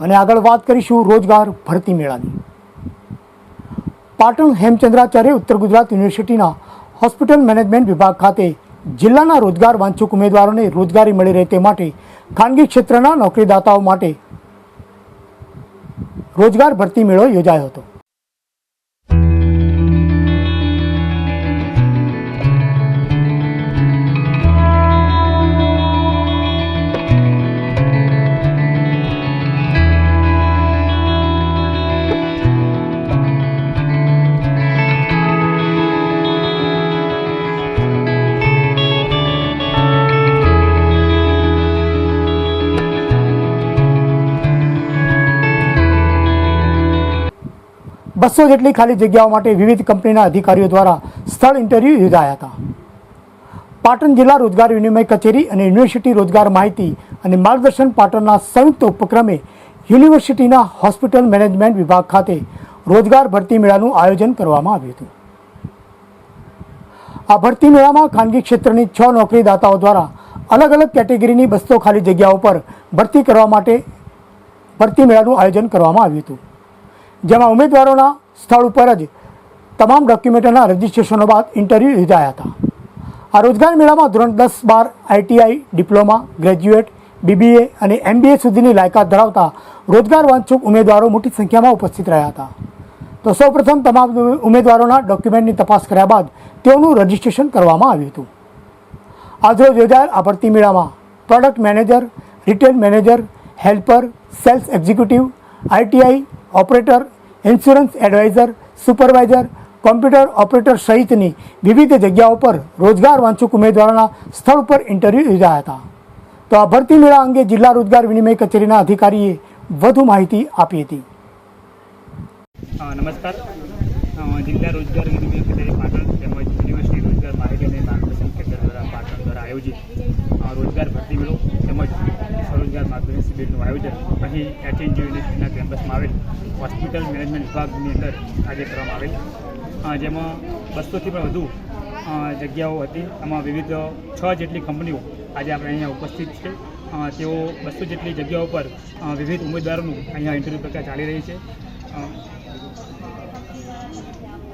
અને આગળ વાત કરીશું રોજગાર ભરતી મેળાની. પાટણ હેમચંદ્રાચાર્ય ઉત્તર ગુજરાત યુનિવર્સિટીના હોસ્પિટલ મેનેજમેન્ટ વિભાગ ખાતે જિલ્લાના રોજગાર વાંચુક ઉમેદવારોને રોજગારી મળી રહે તે માટે ખાનગી ક્ષેત્રના નોકરીદાતાઓ માટે રોજગાર ભરતી મેળો યોજાયો હતો. બસો જેટલી ખાલી જગ્યાઓ માટે વિવિધ કંપનીના અધિકારીઓ દ્વારા સ્થળ ઇન્ટરવ્યૂ યોજાયા હતા. પાટણ જિલ્લા રોજગાર વિનિમય કચેરી અને યુનિવર્સિટી રોજગાર માહિતી અને માર્ગદર્શન પાટણના સંયુક્ત ઉપક્રમે યુનિવર્સિટીના હોસ્પિટલ મેનેજમેન્ટ વિભાગ ખાતે રોજગાર ભરતી મેળાનું આયોજન કરવામાં આવ્યું હતું. આ ભરતી મેળામાં ખાનગી ક્ષેત્રની છ નોકરીદાતાઓ દ્વારા અલગ અલગ કેટેગરીની બસો ખાલી જગ્યાઓ પર ભરતી કરવા માટે ભરતી મેળાનું આયોજન કરવામાં આવ્યું હતું. જેમાં ઉમેદવારોના સ્થળ ઉપર જ તમામ ડોક્યુમેન્ટના રજિસ્ટ્રેશનો બાદ ઇન્ટરવ્યૂ યોજાયા હતા. આ રોજગાર મેળામાં ધોરણ દસ બાર આઈટીઆઈ ડિપ્લોમા, ગ્રેજ્યુએટ બીબીએ અને એમબીએ સુધીની લાયકાત ધરાવતા રોજગાર વાંચુક ઉમેદવારો મોટી સંખ્યામાં ઉપસ્થિત રહ્યા હતા. તો સૌપ્રથમ તમામ ઉમેદવારોના ડોક્યુમેન્ટની તપાસ કર્યા બાદ તેઓનું રજીસ્ટ્રેશન કરવામાં આવ્યું હતું. આજરોજ યોજાયેલ આ ભરતી મેળામાં product manager retail manager helper sales executive ITI operator, insurance adviser, supervisor, computer operator સહિતની વિવિધ જગ્યાઓ પર રોજગાર વાંચુક ઉમેદવારોના સ્થળ પર ઇન્ટરવ્યૂ યોજાયા હતા. તો આ ભરતી મેળા અંગે જિલ્લા રોજગાર વિનિમય કચેરીના અધિકારીએ વધુ માહિતી આપી હતી. નમસ્કાર. જિલ્લા રોજગાર વિનિમય કચેરી પાટણ તેમજ યુનિવર્સિટી રોજગાર માહિતી અને માર્ગદર્શન કેન્દ્ર દ્વારા પાટણ દ્વારા આયોજિત અ, રોજગાર ભરતી મેળો તેમજ સ્વરોજગાર માર્ગદર્શન શિબિરનું આયોજન અહીં એચએનજી યુનિવર્સિટીના કેમ્પસમાં આવેલ હોસ્પિટલ મેનેજમેન્ટ વિભાગની અંદર આજે કરવામાં આવેલ. જેમાં બસોથી પણ વધુ જગ્યાઓ હતી. આમાં વિવિધ છ જેટલી કંપનીઓ આજે આપણે અહીંયા ઉપસ્થિત છે. તેઓ બસો જેટલી જગ્યાઓ પર વિવિધ ઉમેદવારોનું અહીંયા ઇન્ટરવ્યૂ પ્રક્રિયા ચાલી રહી છે.